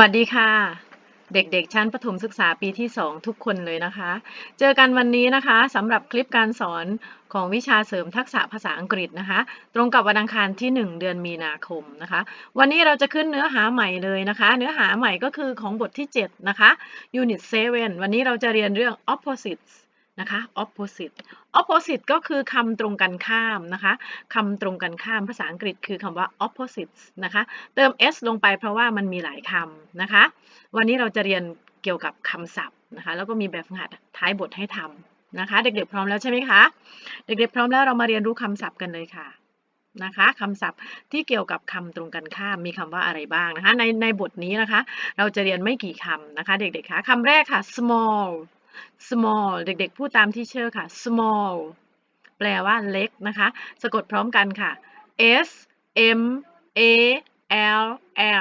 วัสดีค่ะ เด็กๆ ชั้นประถมศึกษาปีที่ 2 ทุกคนเลยนะคะ เจอกันวันนี้นะคะสำหรับคลิปการสอนของวิชาเสริมทักษะภาษาอังกฤษนะคะ ตรงกับวันอังคารที่ 1 เดือนมีนาคมนะคะ วันนี้เราจะขึ้นเนื้อหาใหม่เลยนะคะ เนื้อหาใหม่ก็คือของบทที่ 7 นะคะ Unit 7 วันนี้เราจะเรียนเรื่อง opposites นะคะ opposite opposite ก็คือคำตรงกันข้ามนะคะคำตรงกันข้ามภาษาอังกฤษคือคำว่า opposites นะคะ เติม s ลงไปเพราะว่ามันมีหลายคำนะคะ วันนี้เราจะเรียนเกี่ยวกับคำศัพท์นะคะ แล้วก็มีแบบฝึกหัดท้ายบทให้ทำนะคะ เด็กๆพร้อมแล้วใช่ไหมคะ เด็กๆพร้อมแล้วเรามาเรียนรู้คำศัพท์กันเลยค่ะนะคะคำศัพท์ที่เกี่ยวกับคำตรงกันข้ามมีคำว่าอะไรบ้างนะคะในในบทนี้นะคะ เราจะเรียนไม่กี่คำนะคะ เด็กๆคะคำแรกค่ะ small small เด็กๆ พูดตามที่เชื่อค่ะ small แปลว่าเล็กนะคะ สะกดพร้อมกันค่ะ s m a l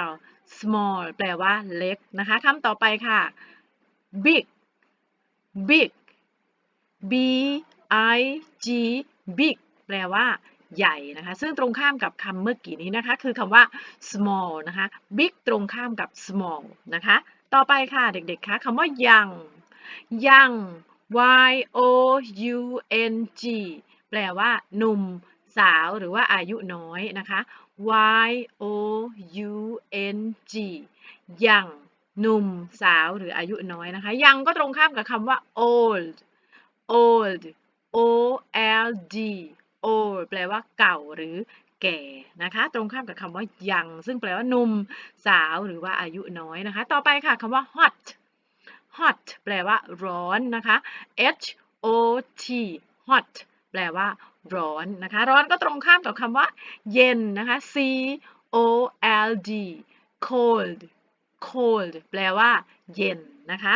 l small แปลว่าเล็กนะคะคำต่อไปค่ะ big big b i g big แปลว่าใหญ่นะคะ ซึ่งตรงข้ามกับคำเมื่อกี้นี้นะคะ คือคำว่า small นะคะ big ตรงข้ามกับ small นะคะ ต่อไปค่ะเด็กๆคะคำว่า young young y o u n g แปลว่า หนุ่ม สาวหรือว่าอายุน้อยนะคะ y o u n g young หนุ่ม สาวหรืออายุน้อยนะคะ young ก็ตรงข้ามกับคำว่า old old o l d old แปลว่าเก่าหรือแก่นะคะ ตรงข้ามกับคำว่า young ซึ่งแปลว่าหนุ่ม สาวหรือว่าอายุน้อยนะคะ ต่อไปค่ะคำว่า hot hot แปลว่าร้อนนะคะ h o t hot แปลว่าร้อนนะคะ ร้อนก็ตรงข้ามกับคำว่า เย็นนะคะ c o l d cold cold แปลว่า เย็นนะคะ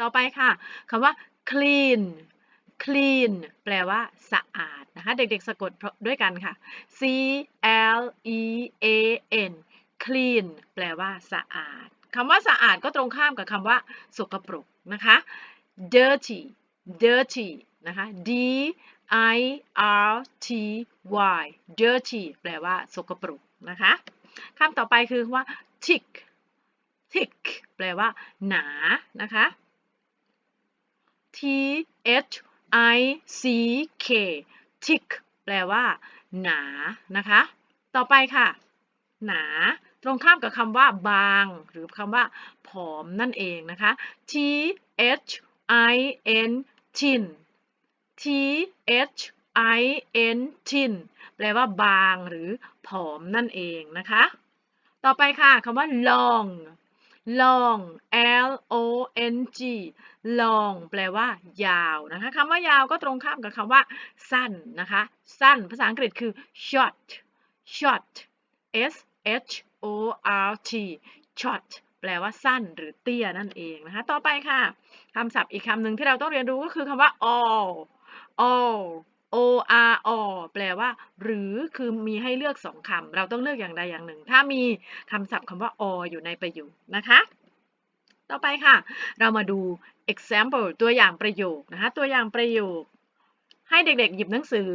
ต่อไปค่ะคำว่า clean clean แปลว่า สะอาดนะคะ เด็กๆ สะกดด้วยกันค่ะ c l e a n clean แปลว่า สะอาด คำว่าสะอาดก็ตรงข้ามกับคำว่าสกปรกนะคะ dirty dirty นะคะ d i r t y dirty แปลว่าสกปรกนะคะคำต่อไปคือว่า thick thick แปลว่าหนานะคะ t h i c k thick แปลว่า หนานะคะ ต่อไปค่ะ หนา ตรงข้ามกับคำว่าบาง หรือคำว่าผอมนั่นเองนะคะ T H I N thin T H I N thin แปลว่าบางหรือผอมนั่นเองนะคะ ต่อไปค่ะคำว่า long long L O N G long แปลว่า ยาวนะคะคำว่ายาวก็ตรงข้ามกับคำว่า สั้นนะคะ สั้นภาษาอังกฤษคือ short short S H O R T short แปลว่าสั้นหรือเตี้ยนั่นเองนะคะ ต่อไปค่ะคำศัพท์อีกคำหนึ่งที่เราต้องเรียนรู้ก็คือคำว่า all all o r all แปลว่า หรือคือมีให้เลือกสองคำเราต้องเลือกอย่างใดอย่างหนึ่ง ถ้ามีคำศัพท์คำว่า all อยู่ในประโยคนะคะ ต่อไปค่ะ เรามาดู example ตัวอย่างประโยคนะคะ ตัวอย่างประโยค ให้เด็กๆ หยิบหนังสือ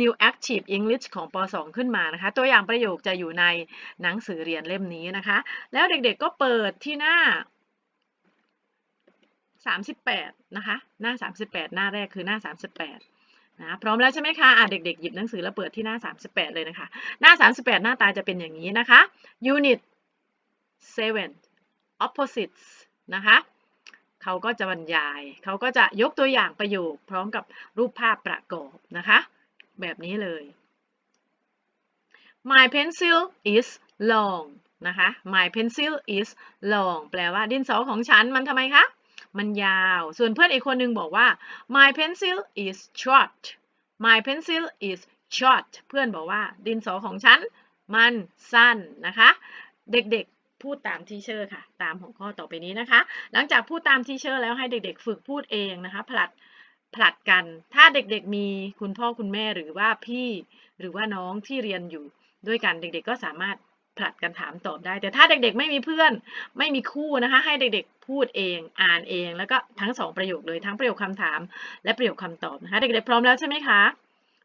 New Active English ของป .2 ขึ้นมานะคะ ตัวอย่างประโยคจะอยู่ในหนังสือเรียนเล่มนี้นะคะ แล้วเด็กๆก็เปิดที่หน้า 38 นะคะ หน้า 38 หน้าแรกคือหน้า 38นะพร้อมแล้วใช่ไหมคะะเด็กๆ หยิบหนังสือแล้วเปิดที่หน้า 38 เลยนะคะ หน้า 38 หน้าตาจะเป็นอย่างนี้นะคะ Unit 7 Opposites นะคะเขาก็จะบรรยาย เขาก็จะยกตัวอย่างประโยคพร้อมกับรูปภาพประกอบนะคะ แบบนี้เลย My pencil is long นะคะ My pencil is long แปลว่าดินสอของฉันมันทำไมคะ มันยาว ส่วนเพื่อนอีกคนนึงบอกว่า My pencil is short My pencil is short เพื่อนบอกว่าดินสอของฉันมันสั้นนะคะ เด็กๆพูดตามทีเชอร์ค่ะ ตามหัวข้อต่อไปนี้นะคะ หลังจากพูดตามทีเชอร์แล้วให้เด็กๆ ฝึกพูดเองนะคะผลัด ผลัดกัน ถ้าเด็กๆมีคุณพ่อคุณแม่หรือว่าพี่หรือว่าน้องที่เรียนอยู่ด้วยกันเด็กๆ ก็สามารถผลัดกันถามตอบได้ แต่ถ้าเด็กๆ ไม่มีเพื่อน ไม่มีคู่นะคะ ให้เด็กๆ พูดเอง อ่านเอง แล้วก็ทั้งสองประโยคเลย ทั้งประโยคคำถาม และประโยคคำตอบนะคะ เด็กๆ พร้อมแล้วใช่ไหมคะ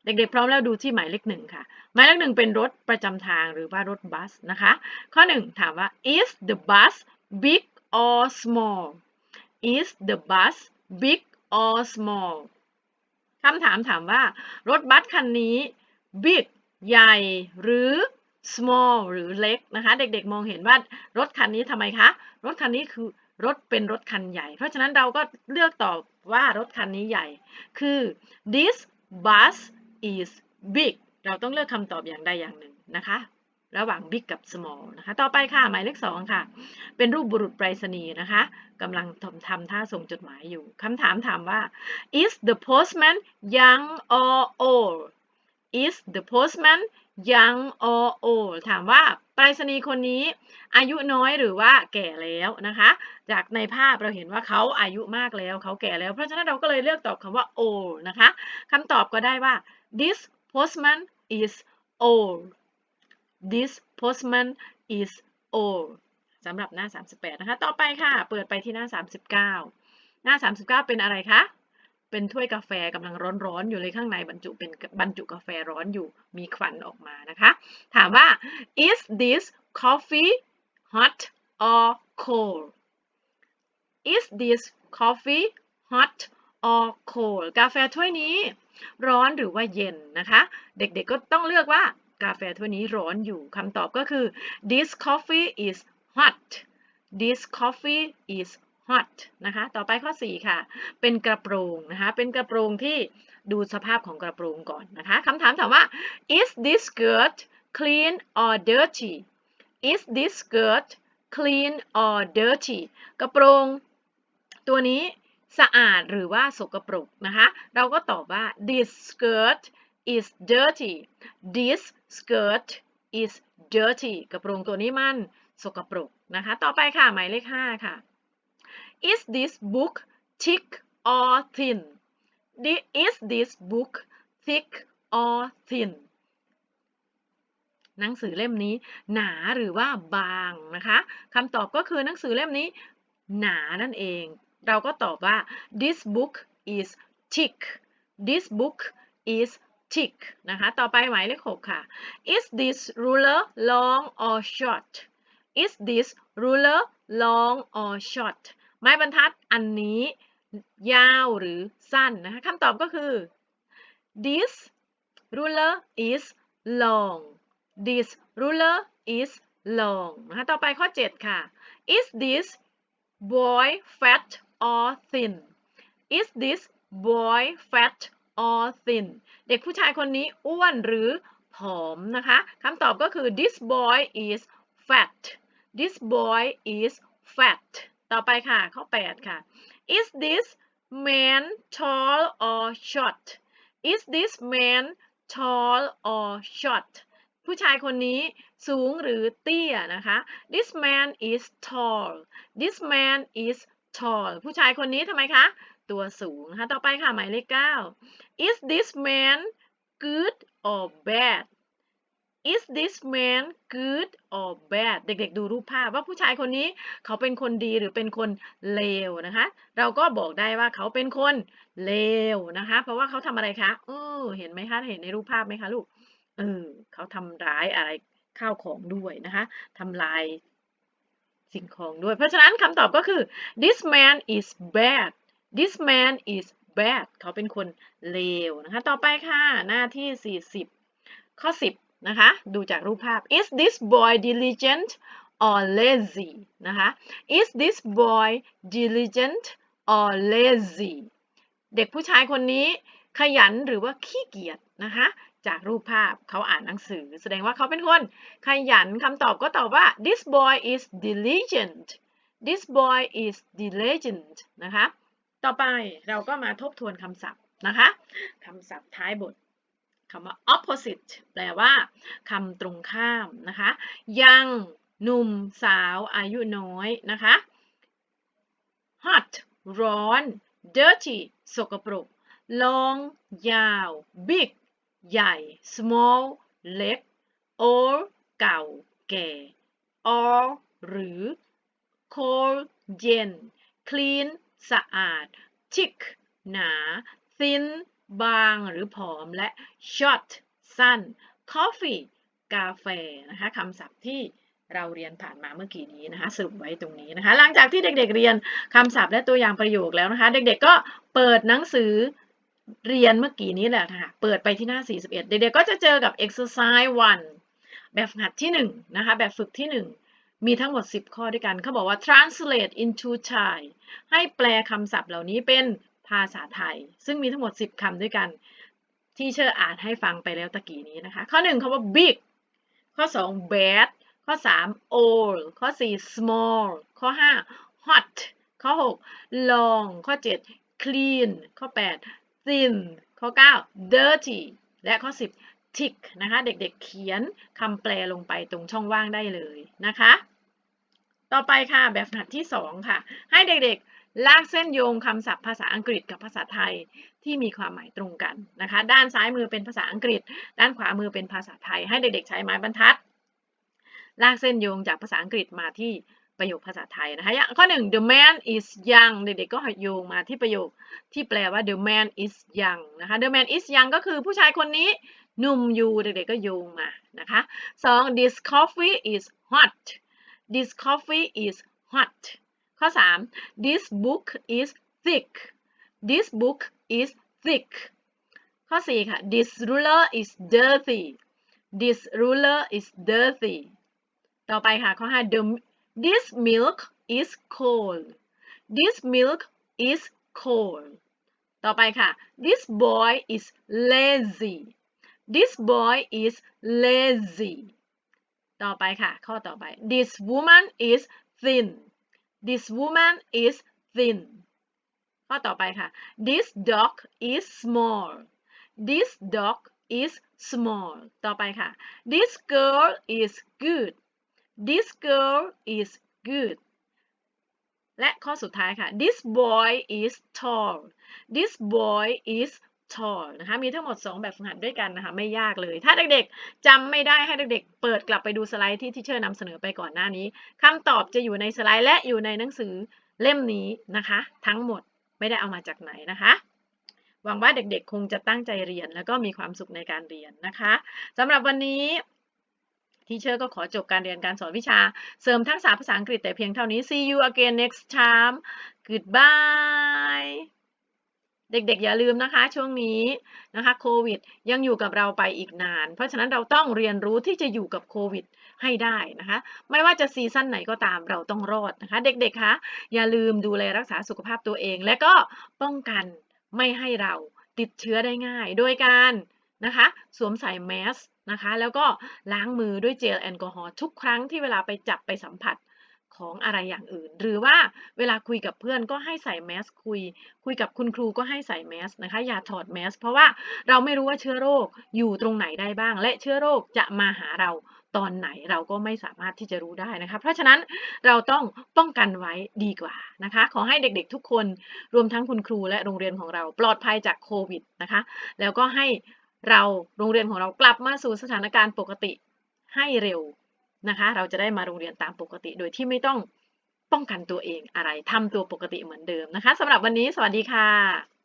เด็กๆ พร้อมแล้วดูที่หมายเลขหนึ่งค่ะ หมายเลขหนึ่งเป็นรถประจำทางหรือว่ารถบัสนะคะ ข้อหนึ่งถามว่า is the bus big or small is the bus big or small คำถามถามว่ารถบัสคันนี้ big ใหญ่หรือ small หรือเล็กนะคะ เด็กๆมองเห็นว่ารถคันนี้ทำไมคะ รถคันนี้คือรถเป็นรถคันใหญ่ เพราะฉะนั้นเราก็เลือกตอบว่ารถคันนี้ใหญ่ คือ this bus is big เราต้องเลือกคำตอบอย่างใดอย่างหนึ่งนะคะ ระหว่าง big กับ small นะคะ ต่อไปค่ะ หมายเลขสองค่ะ เป็นรูปบุรุษไปรษณีย์นะคะกำลังทำทำท่าส่งจดหมายอยู่คำถามถามว่า is the postman young or old is the postman young or old ถามว่าไปรษณีย์คนนี้ อายุน้อยหรือว่าแก่แล้วนะคะ จากในภาพเราเห็นว่าเขาอายุมากแล้วเขาแก่แล้ว เพราะฉะนั้นเราก็เลยเลือกตอบคำว่า old นะคะคำตอบก็ได้ว่า this postman is old this postman is old สำหรับหน้า 38 นะคะ ต่อไปค่ะ เปิดไปที่หน้า 39 หน้า 39 เป็นอะไรคะ เป็นถ้วยกาแฟกำลังร้อนๆ อยู่เลยข้างในบรรจุเป็นบรรจุกาแฟร้อนอยู่ มีควันออกมานะคะ ถามว่า is this coffee hot or cold is this coffee hot or cold กาแฟถ้วยนี้ ร้อนหรือว่าเย็นนะคะ เด็กๆก็ต้องเลือกว่า กาแฟถ้วยนี้ร้อนอยู่คำตอบก็คือ this coffee is hot this coffee is hot นะคะ ต่อไปข้อ 4 ค่ะ เป็นกระโปรงนะคะ เป็นกระโปรงที่ดูสภาพของกระโปรงก่อนนะคะคำถามถามว่า is this skirt clean or dirty is this skirt clean or dirty กระโปรงตัวนี้สะอาดหรือว่าสกปรกนะคะ เราก็ตอบว่า this skirt is dirty this skirt is dirty กระโปรงตัวนี้มันสกปรกนะคะ ต่อไปค่ะ หมายเลข 5 ค่ะ is this book thick or thin is this book thick or thin หนังสือเล่มนี้ หนาหรือว่าบางนะคะคำตอบก็คือหนังสือเล่มนี้ หนานั่นเอง เราก็ตอบว่า this book is thick this book is tick นะคะ ต่อไปหมายเลข6ค่ะ is this ruler long or short is this ruler long or short ไม้บรรทัดอันนี้ยาวหรือสั้นนะคะคำตอบก็คือ this ruler is long this ruler is long นะคะต่อไปข้อ 7 ค่ะ is this boy fat or thin is this boy fat or thin เด็กผู้ชายคนนี้อ้วนหรือผอมนะคะคำตอบก็คือ this boy is fat this boy is fat ต่อไปค่ะ ข้อ 8 ค่ะ is this man tall or short is this man tall or short ผู้ชายคนนี้สูงหรือเตี้ยนะคะ this man is tall this man is tall ผู้ชายคนนี้ทำไมคะ ตัวสูงนะคะต่อไปค่ะ หมายเลข 9 is this man good or bad is this man good or bad เด็กๆ ดูรูปภาพว่าผู้ชายคนนี้เขาเป็นคนดีหรือเป็นคนเลวนะคะ เราก็บอกได้ว่าเขาเป็นคนเลวนะคะ เพราะว่าเขาทำอะไรคะเออเห็นไหมคะ เห็นในรูปภาพไหมคะลูก เออเขาทำร้ายอะไรข้าวของด้วยนะคะทำลายสิ่งของด้วย เพราะฉะนั้นคำตอบก็คือ this man is bad this man is bad เขาเป็นคนเลวนะคะ ต่อไปค่ะ หน้าที่ 40 ข้อ 10 นะคะ ดูจากรูปภาพ is this boy diligent or lazy นะคะ is this boy diligent or lazy เด็กผู้ชายคนนี้ขยันหรือว่าขี้เกียจนะคะ จากรูปภาพเขาอ่านหนังสือ แสดงว่าเขาเป็นคนขยันคำตอบก็ตอบว่า this boy is diligent this boy is diligent นะคะ ต่อไปเราก็มาทบทวนคำศัพท์นะคะคำศัพท์ท้ายบทคำว่า opposite แปลว่าคำตรงข้ามนะคะยังหนุ่มสาวอายุน้อยนะคะ hot ร้อน dirty สกปรก long ยาว big ใหญ่ small เล็ก old เก่า แก่ or หรือ cold เย็น clean สะอาด thick หนา thin บางหรือผอมและ short สั้น coffee กาแฟนะคะคำศัพท์ที่เราเรียนผ่านมาเมื่อกี้นี้นะคะสรุปไว้ตรงนี้นะคะ หลังจากที่เด็กๆเรียนคำศัพท์และตัวอย่างประโยคแล้วนะคะ เด็กๆก็เปิดหนังสือเรียนเมื่อกี้นี้แหละค่ะ เปิดไปที่หน้า 41 เด็กๆก็จะเจอกับ exercise 1 แบบฝึกหัดที่1นะคะ แบบฝึกที่ 1 มีทั้งหมด 10 ข้อด้วยกันเขาบอกว่า translate into Thai ให้แปลคำศัพท์เหล่านี้เป็นภาษาไทย ซึ่งมีทั้งหมด 10คำด้วยกันที่เชอร์อ่านให้ฟังไปแล้วตะกี้นี้นะคะ ข้อ 1คำว่า big ข้อ 2 bad ข้อ 3 old ข้อ 4 small ข้อ 5 hot ข้อ 6 long ข้อ 7 clean ข้อ 8 thin ข้อ 9 dirty และข้อ 10 tick นะคะ เด็กๆเขียนคำแปลลงไปตรงช่องว่างได้เลยนะคะ ต่อไปค่ะแบบหัดที่ 2 ค่ะ ให้เด็กๆ ลากเส้นโยงคำศัพท์ภาษาอังกฤษกับภาษาไทยที่มีความหมายตรงกันนะคะ ด้านซ้ายมือเป็นภาษาอังกฤษ ด้านขวามือเป็นภาษาไทย ให้เด็กๆ ใช้ไม้บรรทัด ลากเส้นโยงจากภาษาอังกฤษมาที่ประโยคภาษาไทยนะคะอย่างข้อหนึ่ง the man is young เด็กๆก็โยงมาที่ประโยคที่แปลว่า the man is young นะคะ the man is young ก็คือผู้ชายคนนี้ หนุ่มอยู่เด็กๆก็โยงมานะคะสอง this coffee is hot this coffee is hot ข้อ 3 this book is thick this book is thick ข้อ 4 ค่ะ this ruler is dirty this ruler is dirty ต่อไปค่ะ ข้อ 5 the this milk is cold this milk is cold ต่อไปค่ะ this boy is lazy this boy is lazy ต่อไปค่ะ ข้อต่อไป this woman is thin this woman is thin ข้อต่อไปค่ะ this dog is small this dog is small ต่อไปค่ะ this girl is good this girl is good และข้อสุดท้ายค่ะ this boy is tall this boy is t a l นะคะ มีทั้งหมด 2 แบบฝึกหัดด้วยกันนะคะ ไม่ยากเลย ถ้าเด็กๆจำไม่ได้ให้เด็กๆ เปิดกลับไปดูสไลด์ที่ที่เชอร์นำเสนอไปก่อนหน้านี้คำตอบจะอยู่ในสไลด์และอยู่ในหนังสือเล่มนี้นะคะ ทั้งหมดไม่ได้เอามาจากไหนนะคะหวังว่าเด็กๆ คงจะตั้งใจเรียนแล้วก็มีความสุขในการเรียนนะคะสำหรับวันนี้ทีเชอร์ก็ขอจบการเรียนการสอนวิชา เสริมทักษะภาษาอังกฤษแต่เพียงเท่านี้ see you again next time goodbye เด็กๆ อย่าลืมนะคะช่วงนี้นะคะโควิดยังอยู่กับเราไปอีกนาน เพราะฉะนั้นเราต้องเรียนรู้ที่จะอยู่กับโควิดให้ได้นะคะ ไม่ว่าจะซีซั่นไหนก็ตามเราต้องรอดนะคะ เด็กๆคะอย่าลืมดูแลรักษาสุขภาพตัวเอง และก็ป้องกันไม่ให้เราติดเชื้อได้ง่าย โดยการนะคะ สวมใส่แมสนะคะ แล้วก็ล้างมือด้วยเจลแอลกอฮอล์ทุกครั้งที่เวลาไปจับไปสัมผัส ของอะไรอย่างอื่น หรือว่าเวลาคุยกับเพื่อนก็ให้ใส่แมสคุย คุยกับคุณครูก็ให้ใส่แมสนะคะอย่าถอดแมสเพราะว่าเราไม่รู้ว่าเชื้อโรคอยู่ตรงไหนได้บ้าง และเชื้อโรคจะมาหาเราตอนไหนเราก็ไม่สามารถที่จะรู้ได้นะคะ เพราะฉะนั้นเราต้องป้องกันไว้ดีกว่านะคะ ขอให้เด็กๆทุกคนรวมทั้งคุณครูและโรงเรียนของเราปลอดภัยจากโควิดนะคะ แล้วก็ให้เราโรงเรียนของเรากลับมาสู่สถานการณ์ปกติให้เร็ว นะคะ เราจะได้มาโรงเรียนตามปกติ โดยที่ไม่ต้องป้องกันตัวเองอะไรทำตัวปกติเหมือนเดิมนะคะสำหรับวันนี้สวัสดีค่ะ